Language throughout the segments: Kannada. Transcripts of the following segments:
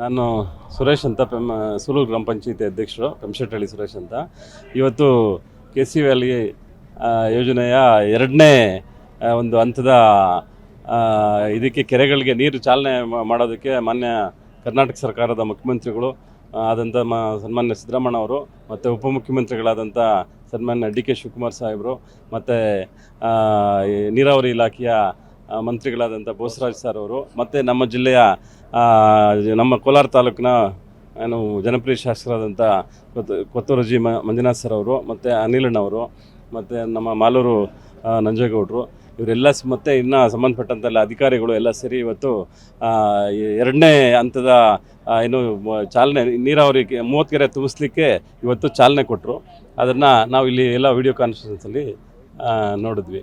ನಾನು ಸುರೇಶ್ ಅಂತ ಪೆಮ್ ಸೂಲೂರು ಗ್ರಾಮ ಪಂಚಾಯತಿ ಅಧ್ಯಕ್ಷರು ಪೆಂಶೆಟ್ಟಳ್ಳಿ ಸುರೇಶ್ ಅಂತ. ಇವತ್ತು ಕೆ ಸಿ ವ್ಯಾಲಿ ಯೋಜನೆಯ ಎರಡನೇ ಒಂದು ಹಂತದ ಇದಕ್ಕೆ ಕೆರೆಗಳಿಗೆ ನೀರು ಚಾಲನೆ ಮಾಡೋದಕ್ಕೆ ಮಾನ್ಯ ಕರ್ನಾಟಕ ಸರ್ಕಾರದ ಮುಖ್ಯಮಂತ್ರಿಗಳು ಆದಂಥ ಮ, ಸನ್ಮಾನ್ಯ ಸಿದ್ದರಾಮಣ್ಣ ಅವರು, ಮತ್ತು ಉಪಮುಖ್ಯಮಂತ್ರಿಗಳಾದಂಥ ಸನ್ಮಾನ್ಯ ಡಿ ಕೆ ಶಿವಕುಮಾರ್ ಸಾಹೇಬರು, ಮತ್ತು ನೀರಾವರಿ ಇಲಾಖೆಯ ಮಂತ್ರಿಗಳಾದಂಥ ಬೋಸರಾಜ್ ಸರ್ ಅವರು, ಮತ್ತು ನಮ್ಮ ಜಿಲ್ಲೆಯ ನಮ್ಮ ಕೋಲಾರ ತಾಲೂಕಿನ, ಏನು, ಜನಪ್ರಿಯ ಶಾಸಕರಾದಂಥ ಕೊತ್ತೂರಜಿ ಮ, ಮಂಜುನಾಥ್ ಸರ್ ಅವರು, ಮತ್ತು ಅನಿಲಣ್ಣವರು ಮತ್ತು ನಮ್ಮ ಮಾಲೂರು ನಂಜೇಗೌಡರು, ಇವರೆಲ್ಲ ಮತ್ತು ಇನ್ನು ಸಂಬಂಧಪಟ್ಟಂಥ ಎಲ್ಲ ಅಧಿಕಾರಿಗಳು ಎಲ್ಲ ಸೇರಿ ಇವತ್ತು ಎರಡನೇ ಹಂತದ ಏನು ಚಾಲನೆ ನೀರಾವರಿ ಮೂವತ್ತು ಕೆರೆ ತುಂಬಿಸ್ಲಿಕ್ಕೆ ಇವತ್ತು ಚಾಲನೆ ಕೊಟ್ಟರು ಅದನ್ನು ನಾವು ಇಲ್ಲಿ ಎಲ್ಲ ವಿಡಿಯೋ ಕಾನ್ಫರೆನ್ಸಲ್ಲಿ ನೋಡಿದ್ವಿ.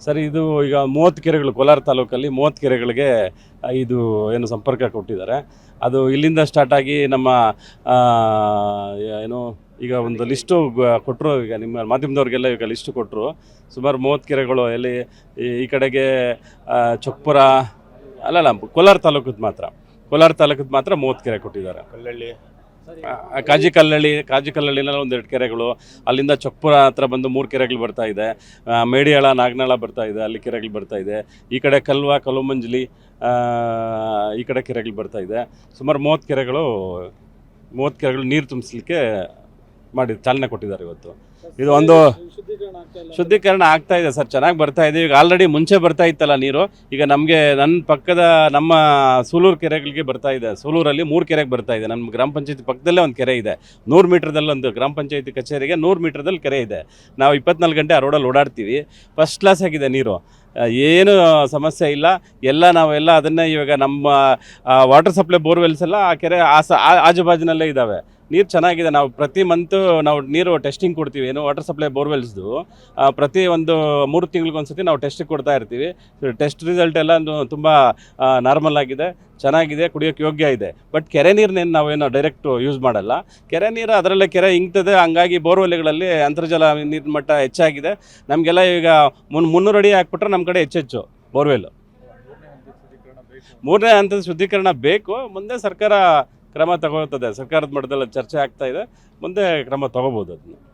ಸರ್, ಇದು ಈಗ ಮೂವತ್ತು ಕೆರೆಗಳು ಕೋಲಾರ ತಾಲೂಕಲ್ಲಿ ಮೂವತ್ತು ಕೆರೆಗಳಿಗೆ ಇದು ಏನು ಸಂಪರ್ಕ ಕೊಟ್ಟಿದ್ದಾರೆ. ಅದು ಇಲ್ಲಿಂದ ಸ್ಟಾರ್ಟ್ ಆಗಿ ನಮ್ಮ ಏನು, ಈಗ ಒಂದು ಲಿಸ್ಟು ಕೊಟ್ಟರು ಈಗ ನಿಮ್ಮ ಮಾಧ್ಯಮದವ್ರಿಗೆಲ್ಲ ಈಗ ಲಿಸ್ಟು ಕೊಟ್ಟರು ಸುಮಾರು ಮೂವತ್ತು ಕೆರೆಗಳು ಎಲ್ಲಿ, ಈ- ಕಡೆಗೆ ಚೊಕ್ಪುರ ಅಲ್ಲಲ್ಲ, ಕೋಲಾರ ತಾಲೂಕದ ಮಾತ್ರ. ಕೋಲಾರ ತಾಲೂಕದ ಮಾತ್ರ ಮೂವತ್ತು ಕೆರೆ ಕೊಟ್ಟಿದ್ದಾರೆ. ಕಲ್ಲಳ್ಳಿ ಆ, ಕಾಜಿ ಕಲ್ಲಳ್ಳಿ ಕಾಜಿ ಕಲ್ಲಳ್ಳಿನಲ್ಲಿ ಒಂದೆರಡು ಕೆರೆಗಳು. ಅಲ್ಲಿಂದ ಚೊಕ್ಪುರ ಹತ್ರ ಬಂದು ಮೂರು ಕೆರೆಗಳು ಬರ್ತಾ ಇದೆ. ಮೇಡಿಯಾಳ ನಾಗನಾಳ ಬರ್ತಾ ಇದೆ. ಅಲ್ಲಿ ಕೆರೆಗಳು ಬರ್ತಾ ಇದೆ. ಈ ಕಡೆ ಕಲ್ವಾ ಕಲುಮಂಜಲಿ ಈ ಕಡೆ ಕೆರೆಗಳು ಬರ್ತಾ ಇದೆ. ಸುಮಾರು ಮೂವತ್ತು ಕೆರೆಗಳು ಮೂವತ್ತು ಕೆರೆಗಳು ನೀರು ತುಂಬಿಸ್ಲಿಕ್ಕೆ ಮಾಡಿ ಚಾಲನೆ ಕೊಟ್ಟಿದ್ದಾರೆ ಇವತ್ತು. ಇದು ಒಂದು ಶುದ್ಧೀಕರಣ ಆಗ್ತಾ ಇದೆ ಸರ್, ಚೆನ್ನಾಗಿ ಬರ್ತಾ ಇದೆ. ಈಗ ಆಲ್ರೆಡಿ ಮುಂಚೆ ಬರ್ತಾ ಇತ್ತಲ್ಲ ನೀರು, ಈಗ ನಮಗೆ ನನ್ನ ಪಕ್ಕದ ನಮ್ಮ ಸೂಲೂರು ಕೆರೆಗಳಿಗೆ ಬರ್ತಾ ಇದೆ. ಸೂಲೂರಲ್ಲಿ ಮೂರು ಕೆರೆಗೆ ಬರ್ತಾ ಇದೆ. ನಮ್ಮ ಗ್ರಾಮ ಪಂಚಾಯತಿ ಪಕ್ಕದಲ್ಲೇ ಒಂದು ಕೆರೆ ಇದೆ. ನೂರು ಮೀಟ್ರದಲ್ಲಿ ಒಂದು ಗ್ರಾಮ ಪಂಚಾಯತಿ ಕಚೇರಿಗೆ ನೂರು ಮೀಟ್ರದಲ್ಲಿ ಕೆರೆ ಇದೆ. ನಾವು ಇಪ್ಪತ್ನಾಲ್ಕು ಗಂಟೆ ಆ ರೋಡಲ್ಲಿ ಓಡಾಡ್ತೀವಿ. ಫಸ್ಟ್ ಕ್ಲಾಸ್ ಆಗಿದೆ ನೀರು. ಏನು ಸಮಸ್ಯೆ ಇಲ್ಲ. ಎಲ್ಲ ನಾವೆಲ್ಲ ಅದನ್ನೇ ಇವಾಗ ನಮ್ಮ ವಾಟರ್ ಸಪ್ಲೈ ಬೋರ್ವೆಲ್ಸ್ ಎಲ್ಲ ಆ ಕೆರೆ, ಆ ಸ, ಆ- ಆಜುಬಾಜಿನಲ್ಲೇ ಇದ್ದಾವೆ ನೀರು ಚೆನ್ನಾಗಿದೆ. ನಾವು ಪ್ರತಿ ಮಂತು ನಾವು ನೀರು ಟೆಸ್ಟಿಂಗ್ ಕೊಡ್ತೀವಿ. ಏನು ವಾಟರ್ ಸಪ್ಲೈ ಬೋರ್ವೆಲ್ಸ್ದು ಪ್ರತಿ ಒಂದು ಮೂರು ತಿಂಗಳಿಗೊಂದ್ಸತಿ ನಾವು ಟೆಸ್ಟ್ ಕೊಡ್ತಾ ಇರ್ತೀವಿ. ಟೆಸ್ಟ್ ರಿಸಲ್ಟ್ ಎಲ್ಲ ತುಂಬ ನಾರ್ಮಲ್ ಆಗಿದೆ. ಚೆನ್ನಾಗಿದೆ ಕುಡಿಯೋಕ್ಕೆ ಯೋಗ್ಯ ಇದೆ. ಬಟ್ ಕೆರೆ ನೀರನ್ನೇನು ನಾವೇನು ಡೈರೆಕ್ಟು ಯೂಸ್ ಮಾಡಲ್ಲ. ಕೆರೆ ನೀರು ಅದರಲ್ಲೇ ಕೆರೆ ಇಂಗ್ತದೆ ಹಂಗಾಗಿ ಬೋರ್ವೆಲ್ಗಳಲ್ಲಿ ಅಂತರ್ಜಲ ನೀರಿನ ಮಟ್ಟ ಹೆಚ್ಚಾಗಿದೆ. ನಮಗೆಲ್ಲ ಈಗ ಮುನ್, ಮುನ್ನೂರು ಅಡಿ ಹಾಕ್ಬಿಟ್ರೆ ನಮ್ಮ ಕಡೆ ಹೆಚ್ಚೆಚ್ಚು ಬೋರ್ವೆಲ್. ಮೂರನೇ ಹಂತದ ಶುದ್ಧೀಕರಣ ಬೇಕು. ಮುಂದೆ ಸರ್ಕಾರ ಕ್ರಮ ತಗೊಳ್ತದೆ. ಸರ್ಕಾರದ ಮಟ್ಟದಲ್ಲಿ ಚರ್ಚೆ ಆಗ್ತಾ ಇದೆ. ಮುಂದೆ ಕ್ರಮ ತಗೋಬೋದು ಅದನ್ನು.